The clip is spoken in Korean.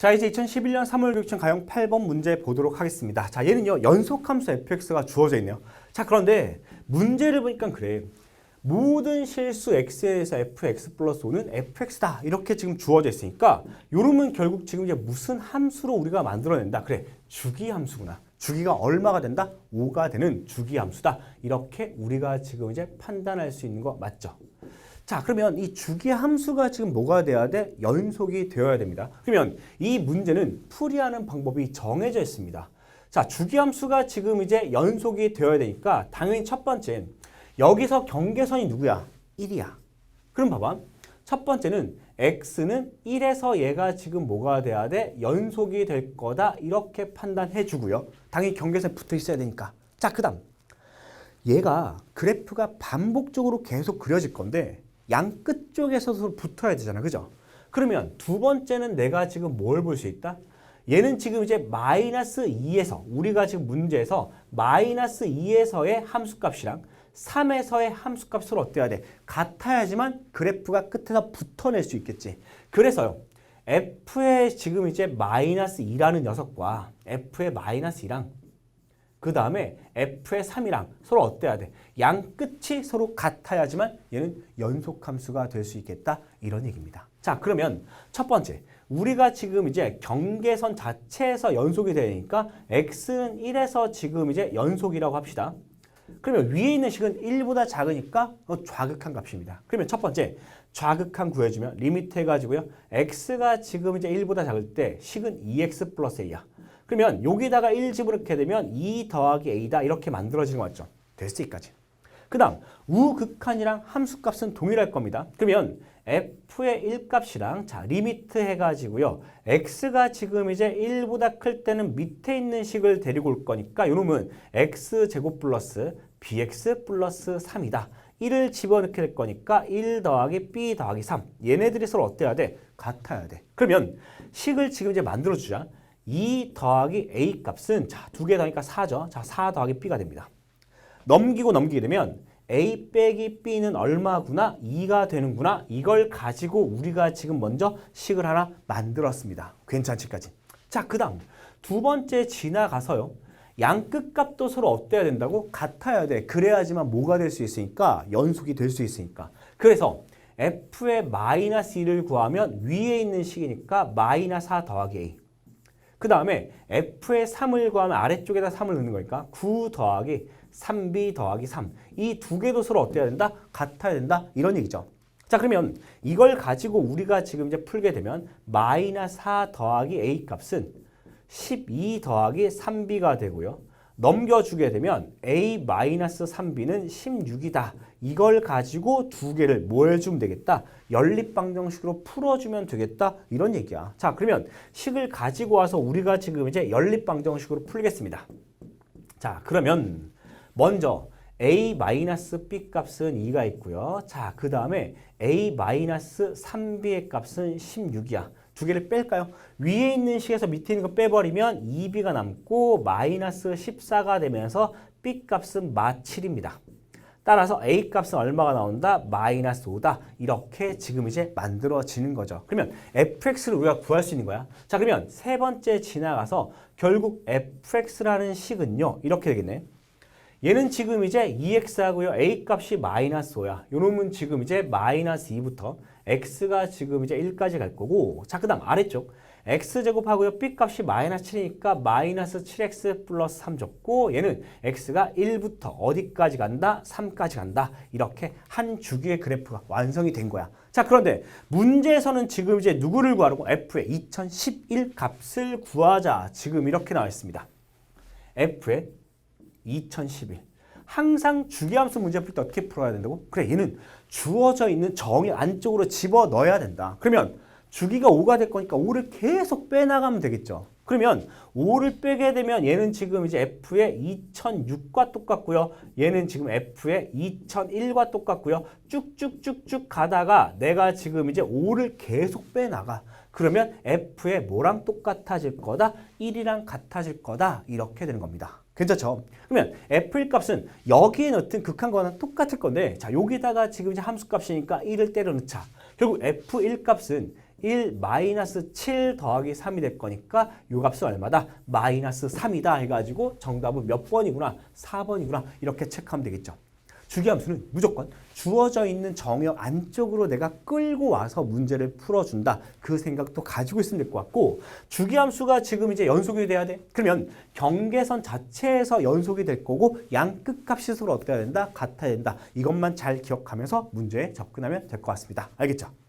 자 이제 2011년 3월 교육청 가형 8번 문제 보도록 하겠습니다. 자 얘는요 연속함수 fx가 주어져 있네요. 자 그런데 문제를 보니까 그래. 모든 실수 x에서 fx 플러스 5는 fx다 이렇게 지금 주어져 있으니까 요러면 결국 지금 이제 무슨 함수로 우리가 만들어낸다 그래 주기 함수구나 주기가 얼마가 된다 5가 되는 주기 함수다 이렇게 우리가 지금 이제 판단할 수 있는 거 맞죠 자 그러면 이 주기 함수가 지금 뭐가 돼야 돼 연속이 되어야 됩니다 그러면 이 문제는 풀이하는 방법이 정해져 있습니다 자 주기 함수가 지금 이제 연속이 되어야 되니까 당연히 첫 번째 여기서 경계선이 누구야? 1이야. 그럼 봐봐. 첫 번째는 x는 1에서 얘가 지금 뭐가 돼야 돼? 연속이 될 거다. 이렇게 판단해 주고요. 당연히 경계선에 붙어 있어야 되니까. 자, 그 다음. 얘가 그래프가 반복적으로 계속 그려질 건데 양 끝 쪽에서도 붙어야 되잖아. 그죠? 그러면 두 번째는 내가 지금 뭘 볼 수 있다? 얘는 지금 이제 마이너스 2에서 우리가 지금 문제에서 마이너스 2에서의 함수값이랑 3에서의 함수값 서로 어때야 돼? 같아야지만 그래프가 끝에서 붙어낼 수 있겠지. 그래서요. f의 지금 이제 마이너스 2라는 녀석과 f의 마이너스 2랑 그 다음에 f의 3이랑 서로 어때야 돼? 양 끝이 서로 같아야지만 얘는 연속함수가 될 수 있겠다. 이런 얘기입니다. 자, 그러면 첫 번째. 우리가 지금 이제 경계선 자체에서 연속이 되니까 x는 1에서 지금 이제 연속이라고 합시다. 그러면 위에 있는 식은 1보다 작으니까 어, 좌극한 값입니다. 그러면 첫 번째 좌극한 구해주면 리미트 해가지고요. x가 지금 이제 1보다 작을 때 식은 2x 플러스 a야. 그러면 여기다가 1 집어넣게 되면 2 더하기 a다 이렇게 만들어지는 거 맞죠? 됐을 때까지. 그 다음 우극한이랑 함수값은 동일할 겁니다. 그러면 f의 1값이랑 자 리미트 해가지고요. x가 지금 이제 1보다 클 때는 밑에 있는 식을 데리고 올 거니까 요놈은 x제곱 플러스 bx 플러스 3이다. 1을 집어넣게 될 거니까 1 더하기 b 더하기 3. 얘네들이 서로 어때야 돼? 같아야 돼. 그러면 식을 지금 이제 만들어주자. 2 더하기 a 값은 자 두 개 더하니까 4죠. 자 4 더하기 b가 됩니다. 넘기고 넘기게 되면 A 빼기 B는 얼마구나? 2가 되는구나. 이걸 가지고 우리가 지금 먼저 식을 하나 만들었습니다. 괜찮지까지. 자, 그 다음 두 번째 지나가서요. 양 끝값도 서로 어때야 된다고? 같아야 돼. 그래야지만 뭐가 될 수 있으니까 연속이 될 수 있으니까. 그래서 F의 마이너스 1을 구하면 위에 있는 식이니까 마이너스 4 더하기 A. 그 다음에 F의 3을 구하면 아래쪽에다 3을 넣는 거니까 9 더하기 3b 더하기 3. 이 두 개도 서로 어때야 된다? 같아야 된다? 이런 얘기죠. 자 그러면 이걸 가지고 우리가 지금 이제 풀게 되면 마이너스 4 더하기 a 값은 12 더하기 3b가 되고요. 넘겨주게 되면 a 마이너스 3b는 16이다. 이걸 가지고 두 개를 뭐 해주면 되겠다? 연립방정식으로 풀어주면 되겠다. 이런 얘기야. 자 그러면 식을 가지고 와서 우리가 지금 이제 연립방정식으로 풀겠습니다. 자 그러면 먼저 a-b 값은 2가 있고요. 자, 그 다음에 a-3b의 값은 16이야. 두 개를 뺄까요? 위에 있는 식에서 밑에 있는 거 빼버리면 2b가 남고 마이너스 14가 되면서 b 값은 마 7입니다. 따라서 a 값은 얼마가 나온다? 마이너스 5다. 이렇게 지금 이제 만들어지는 거죠. 그러면 fx를 우리가 구할 수 있는 거야. 자, 그러면 세 번째 지나가서 결국 fx라는 식은요. 이렇게 되겠네. 얘는 지금 이제 2x하고요. a 값이 마이너스 5야. 요놈은 지금 이제 마이너스 2부터 x가 지금 이제 1까지 갈 거고 자, 그 다음 아래쪽 x제곱하고요. b 값이 마이너스 7이니까 마이너스 7x 플러스 3 줬고 얘는 x가 1부터 어디까지 간다? 3까지 간다. 이렇게 한 주기의 그래프가 완성이 된 거야. 자, 그런데 문제에서는 지금 이제 누구를 구하라고? f의 2011 값을 구하자. 지금 이렇게 나와 있습니다. f의 2011. 항상 주기함수 문제 풀 때 어떻게 풀어야 된다고? 그래, 얘는 주어져 있는 정의 안쪽으로 집어 넣어야 된다. 그러면 주기가 5가 될 거니까 5를 계속 빼나가면 되겠죠. 그러면 5를 빼게 되면 얘는 지금 이제 F의 2006과 똑같고요. 얘는 지금 F의 2001과 똑같고요. 쭉쭉쭉쭉 가다가 내가 지금 이제 5를 계속 빼나가. 그러면 F의 뭐랑 똑같아질 거다? 1이랑 같아질 거다. 이렇게 되는 겁니다. 괜찮죠? 그러면 F1 값은 여기에 넣든 극한과는 똑같을 건데 자 여기다가 지금 이제 함수 값이니까 1을 때려 넣자. 결국 F1 값은 1 마이너스 7 더하기 3이 될 거니까 요 값은 얼마다? 마이너스 3이다 해가지고 정답은 몇 번이구나? 4번이구나 이렇게 체크하면 되겠죠. 주기함수는 무조건 주어져 있는 정역 안쪽으로 내가 끌고 와서 문제를 풀어준다. 그 생각도 가지고 있으면 될 것 같고 주기함수가 지금 이제 연속이 돼야 돼. 그러면 경계선 자체에서 연속이 될 거고 양 끝값이 서로 어떻게 해야 된다? 같아야 된다. 이것만 잘 기억하면서 문제에 접근하면 될 것 같습니다. 알겠죠?